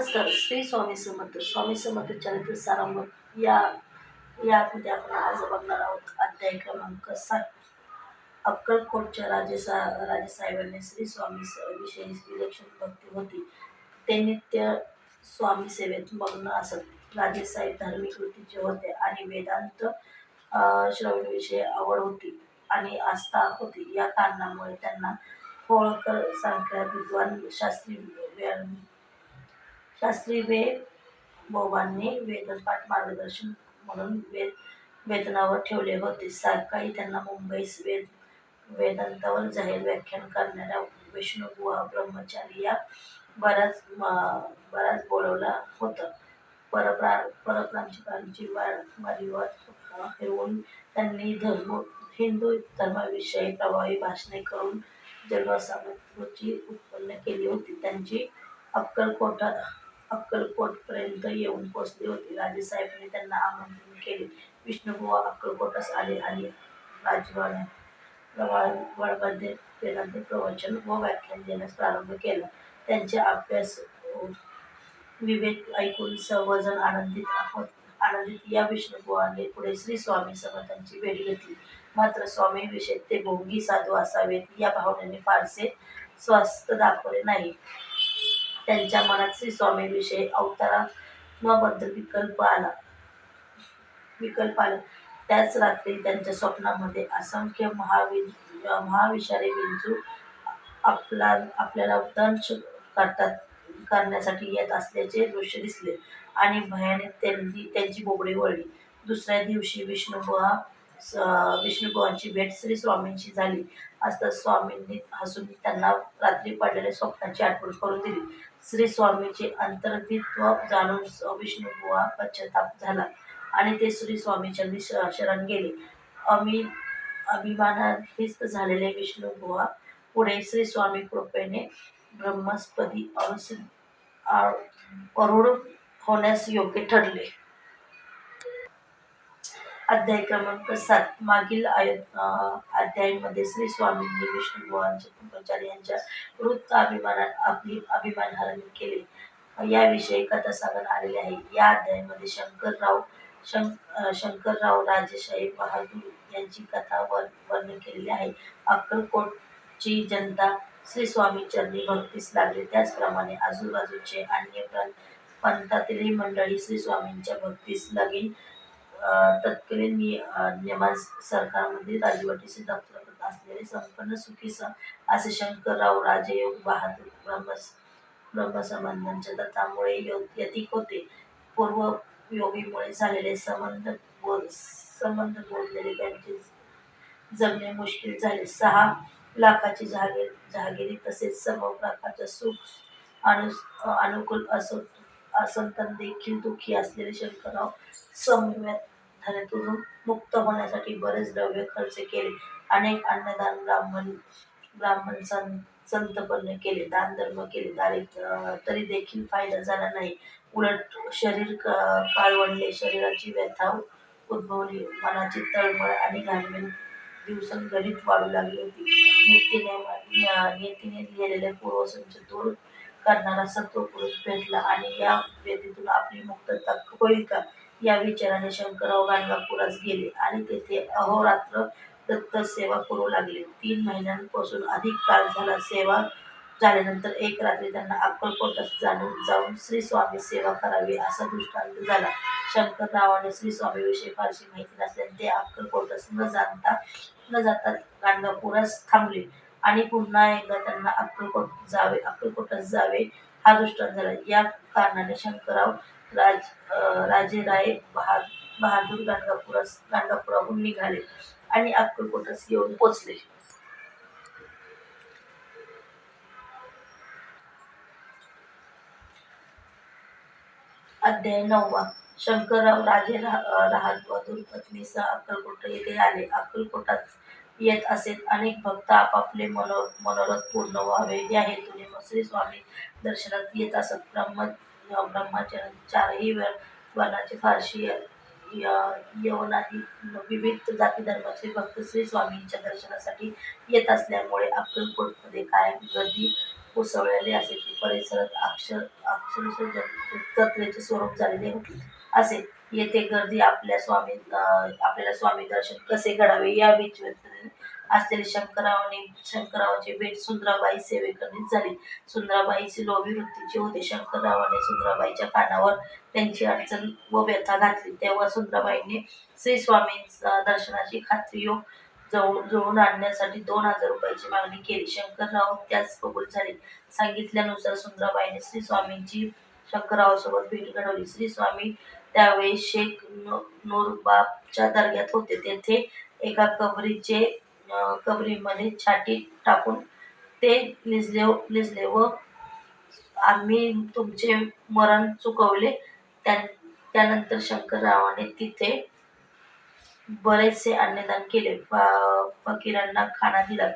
नमस्कार श्री स्वामी समर्थ स्वामी समर्थ चरित्र सारांभ या यामध्ये आपण आज बघणार आहोत अध्याय क्रमांक सात. अक्कलकोटच्या राजेसा राजेसाहेबांनी श्री स्वामी विषयी विलक्षण भक्ती होती. ते नित्य स्वामी सेवेत मग्न असत. राजेसाहेब धार्मिक वृत्तीचे होते आणि वेदांत श्रवणविषयी आवड होती आणि आस्था होती. या कारणामुळे त्यांना होळकर सारख्या विद्वान शास्त्री शास्त्री वे बोबांनी वेदपाठ मार्गदर्शन म्हणून वेद वेतनावर ठेवले होते. सकाळी त्यांना मुंबईस वेद वेदांतावर जाहीर व्याख्यान करणाऱ्या विष्णुबुवा ब्रह्मचारी या बऱ्याच म- बऱ्याच बोलवला होतं. परप्रा परप्रांचकांची वा- वादिवाद त्यांनी धर्म हिंदू धर्माविषयी प्रभावी भाषणे करून जन्मसामर्थ्याची उत्पन्न केली होती. त्यांची अक्कलकोटा अक्कलकोटपर्यंत येऊन पोचले होती. राजेसाहेबांनी त्यांना आमंत्रण केले. विष्णुबुवा अक्कलकोटास आले आणि राजवाड्यामध्ये वेदांत प्रवचन व व्याख्यान देण्यास प्रारंभ केला. त्यांचे अभ्यास विवेक ऐकून सर्वजण आनंदित होत आनंदित या विष्णुबुवाने पुढे श्री स्वामी समर्थांची भेट घेतली. मात्र स्वामीविषयी ते भोंगी साधू असावेत या भावनेने फारसे स्वास्थ्य दाखवले नाही. त्यांच्या मनात श्री स्वामीविषयी अवताराबद्दल विकल्प आला. विकल्प आला. त्याच रात्री त्यांच्या स्वप्नामध्ये असंख्य महावि महाविषारी विंचू आपला आपल्याला दंश करतात करण्यासाठी येत असल्याचे दृश्य दिसले आणि भयाने त्यांनी त्यांची बोबडी वळली. दुसऱ्या दिवशी विष्णुबुवा विष्णुबुवांची भेट श्री स्वामींची झाली. असता स्वामींनी हसून त्यांना रात्री पडलेल्या स्वप्नाची आठवण करून दिली. श्री स्वामीचे अंतर्दित्व जाणून विष्णुबुवा पश्चाताप झाला आणि ते श्री स्वामीचरणी शरण गेले. अमी अभिमानाधिस्त झालेले विष्णुबुवा पुढे श्री स्वामी कृपेने ब्रह्मस्पदी अरुस होण्यास योग्य ठरले. अध्याय क्रमांक सात मागील आय अध्यायमध्ये अध्यायामध्ये श्री स्वामींनी विष्णुबुवांच्या ब्रह्मचारी यांच्या वृत्त अभिमानात आपली अभिमान हरण केले. याविषयी कथा सांगण्यात आलेली आहे. या अध्यायामध्ये शंकरराव शं शंकरराव राजेशाही बहादूर यांची कथा वर वर्णन केलेली आहे. अक्कलकोटची जनता श्री स्वामी चरणी भक्तीस लागली. त्याचप्रमाणे आजूबाजूचे अन्य पंथातील पंथातीलही मंडळी श्री स्वामींच्या भक्तीस लगीन तत्कालीन नि सरकारमध्ये राजवटीचे दप्तर असलेले संपन्न सुखी असे शंकरराव राजयोग बहादूर ब्रह्मस ब्रह्मसंबंधांच्या दत्तामुळे यो- यतिक होते. पूर्व योगीमुळे झालेले संबंध बोल संबंध बोललेले त्यांचे जगणे मुश्किल झाले. सहा लाखाची जहागीर जहागिरी तसेच सर्व प्रकारच्या सुख अनु अनुकूल असो असंतन देखील दुःखी असलेले शंकरराव संयमातून मुक्त होण्यासाठी बरेच द्रव्य खर्च केले. अनेक अन्नदान ब्राह्मण ब्राह्मण संत संतपन्न केले दानधर्म केले. तरी देखील फायदा झाला नाही. उलट शरीर क- काळवंडले. शरीराची व्यथा उद्भवली. मनाची तळमळ आणि घाणमेण दिवसेंगणिक वाढू लागली होती. नित्यनेमा नियतीने लिहिलेले पूर्वसंच दूर करणारा सत्वपुरुष भेटला आणि या व्यतीतून आपली मुक्तता होईल का? या विचाराने शंकरराव गाणगापुरास गेले आणि तेथे अहोरात्र दत्त सेवा करू लागले. तीन महिन्यांपासून अधिक काळ झाला सेवा झाल्यानंतर एक रात्री त्यांना अक्कलकोटात जाणून जाऊन श्री स्वामी सेवा करावी असा दृष्टांत झाला. शंकररावाने श्री स्वामीविषयी फारशी माहिती नसल्याने ते अक्कलकोटास न जाणता न जाता गाणगापुरास थांबले. आणि पुन्हा एकदा त्यांना अक्कलकोट जावे अक्कलकोटास जावे हा दृष्टांत झाला. या कारणाने शंकरराव राज अं, राजेराय बहा बहादूर गाणगापुरास गाणगापुराहून निघाले आणि अक्कलकोटास येऊन पोचले. अध्याय नववा. शंकरराव राजे राह बहादूर पत्नीसह अक्कलकोट येथे आले. अक्कलकोटात येत असेल. अनेक भक्त आपापले मनो मनोरथ पूर्ण व्हावे. या हेतूने श्री स्वामी दर्शनात येत असत. ब्रह्म ब्रह्मचर्य चारही वेळ वर्णाची फारशी यवनादी विविध जाती धर्माचे भक्त श्री स्वामींच्या दर्शनासाठी येत असल्यामुळे अक्कलकोटमध्ये कायम गर्दी कोसळलेले असायचे परिसरात अक्षर अक्षरशः स्वरूप झालेले असे. येथे गर्दी आपल्या स्वामी आपल्याला स्वामी दर्शन कसे घडावे या विचार असलेले शंकररावांनी शंकररावांची भेट सुंदराबाई सेवेकरणी झाली. सुंदराबाईची लोभी वृत्तीची होते. शंकररावाने सुंदराबाईच्या कानावर त्यांची अडचण व व्यथा घातली. तेव्हा सुंदराबाईंनी श्री स्वामी दर्शनाची खात्री योग जवळ जुळवून आणण्यासाठी दोन हजार रुपयाची मागणी केली. शंकरराव त्यास कबूल झाले. सांगितल्यानुसार सुंदराबाईने श्री स्वामींची शंकररावासोबत भेट घडवली. श्री स्वामी त्यावेळी शेख नु- नूरबाबच्या दर्ग्यात होते. तेथे एका कबरीचे कबरीमध्ये छाटी टाकून ते निजले लिजले व आम्ही तुमचे मरण चुकवले. त्या- त्यानंतर शंकररावाने तिथे बरेचसे अन्नदान केले. फ- फकीरांना खाना दिला.